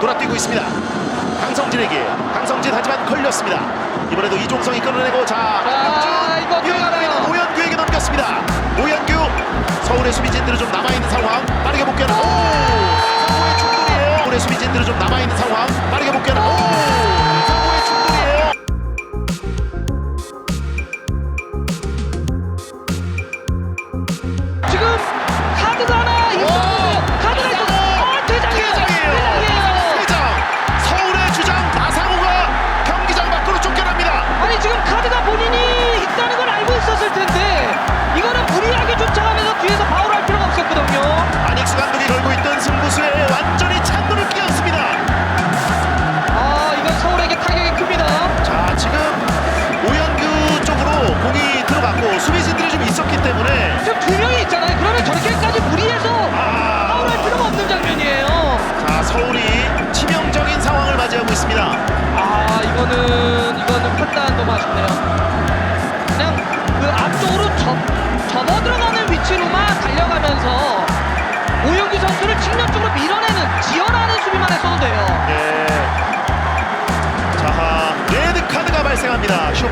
돌아뛰고 있습니다. 강성진에게 강성진 하지만 걸렸습니다. 이번에도 이종성이 끌어내고 자 아, 이거 들어가나요? 노현규에게 넘겼습니다. 노현규 서울의 수비진들은 좀 남아 있는 상황 빠르게 복귀하는 오 서울의 충돌이에요. 서울의 수비진들은 좀 남아 있는 상황 또 수비진들이 좀 있었기 때문에 지금 두 명이 있잖아요. 그러면 저렇게까지 무리해서 아. 파울할 필요가 없는 장면이에요. 자 서울이 치명적인 상황을 맞이하고 있습니다. 아 이거는 이거는 판단 너무 아쉽네요. 그냥 그 앞쪽으로 접, 접어 들어가는 위치로만 달려가면서 오영규 선수를 측면 쪽으로 밀어내는 지연하는 수비만 했어도 돼요. 예. 네. 자 레드 카드가 발생합니다. 쇼